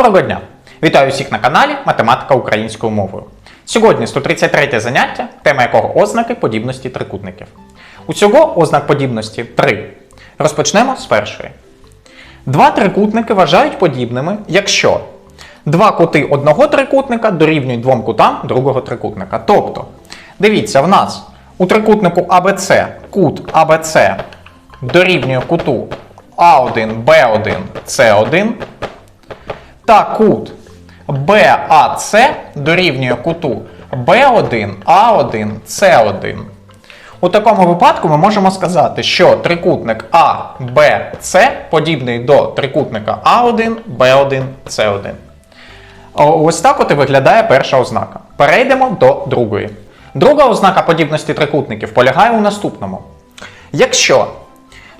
Доброго дня! Вітаю всіх на каналі Математика українською мовою. Сьогодні 133 заняття, тема якого ознаки подібності трикутників. Усього ознак подібності 3. Розпочнемо з першої. Два трикутники вважають подібними, якщо два кути одного трикутника дорівнюють двом кутам другого трикутника. Тобто, дивіться, в нас у трикутнику АБЦ кут АБЦ дорівнює куту А1, Б1, С1, та кут BAC дорівнює куту B1, A1, C1. У такому випадку ми можемо сказати, що трикутник А, Б, С подібний до трикутника А1, Б1, С1. Ось так от і виглядає перша ознака. Перейдемо до другої. Друга ознака подібності трикутників полягає у наступному. Якщо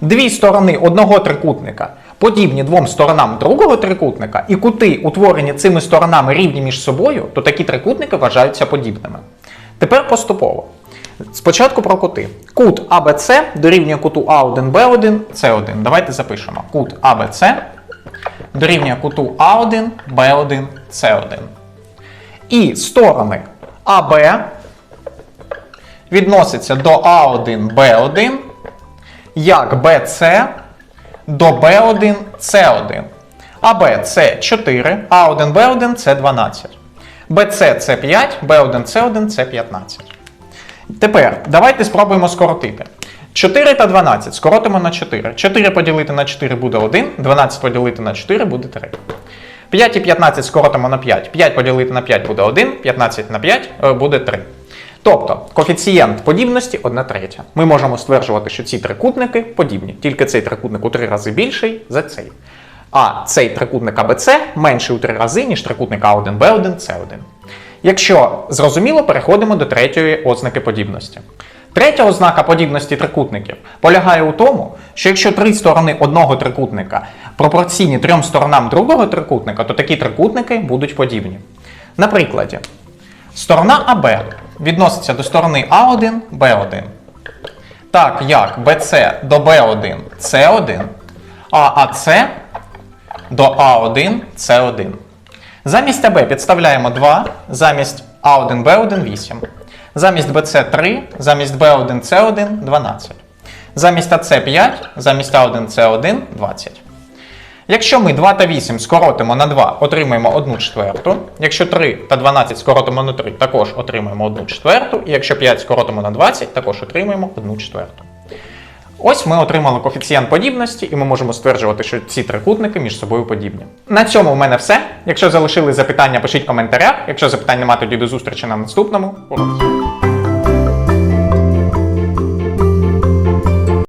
дві сторони одного трикутника подібні двом сторонам другого трикутника, і кути, утворені цими сторонами рівні між собою, то такі трикутники вважаються подібними. Тепер поступово. Спочатку про кути. Кут АБЦ дорівнює куту А1, Б1, С1. Давайте запишемо. Кут АБЦ дорівнює куту А1, Б1, С1. І сторони АБ відносяться до А1, Б1, як BC до B1, C1. АБ це 4, А1, Б1 це 12. BC це 5, B1, C1 це 15. Тепер давайте спробуємо скоротити. 4 та 12 скоротимо на 4. 4 поділити на 4 буде 1, 12 поділити на 4 буде 3. 5 і 15 скоротимо на 5. 5 поділити на 5 буде 1, 15 на 5 е, буде 3. Тобто коефіцієнт подібності 1 третя. Ми можемо стверджувати, що ці трикутники подібні, тільки цей трикутник у 3 рази більший за цей. А цей трикутник АБЦ менший у 3 рази, ніж трикутник А1, Б1, С1. Якщо зрозуміло, переходимо до третьої ознаки подібності. Третя ознака подібності трикутників полягає у тому, що якщо три сторони одного трикутника пропорційні трьом сторонам другого трикутника, то такі трикутники будуть подібні. На прикладі, сторона АБ відноситься до сторони А1, Б1. Так як BC до B1 C1, а АС до А1 С1. Замість АБ підставляємо 2, замість А1 Б1 8. Замість BC 3, замість B1 С1 12. Замість АС 5, замість А1 С1 20. Якщо ми 2 та 8 скоротимо на 2, отримаємо 1 четверту. Якщо 3 та 12 скоротимо на 3, також отримаємо 1 четверту. І якщо 5 скоротимо на 20, також отримаємо 1 четверту. Ось ми отримали коефіцієнт подібності, і ми можемо стверджувати, що ці трикутники між собою подібні. На цьому в мене все. Якщо залишили запитання, пишіть в коментарях. Якщо запитань немає, тоді до зустрічі на наступному уроці.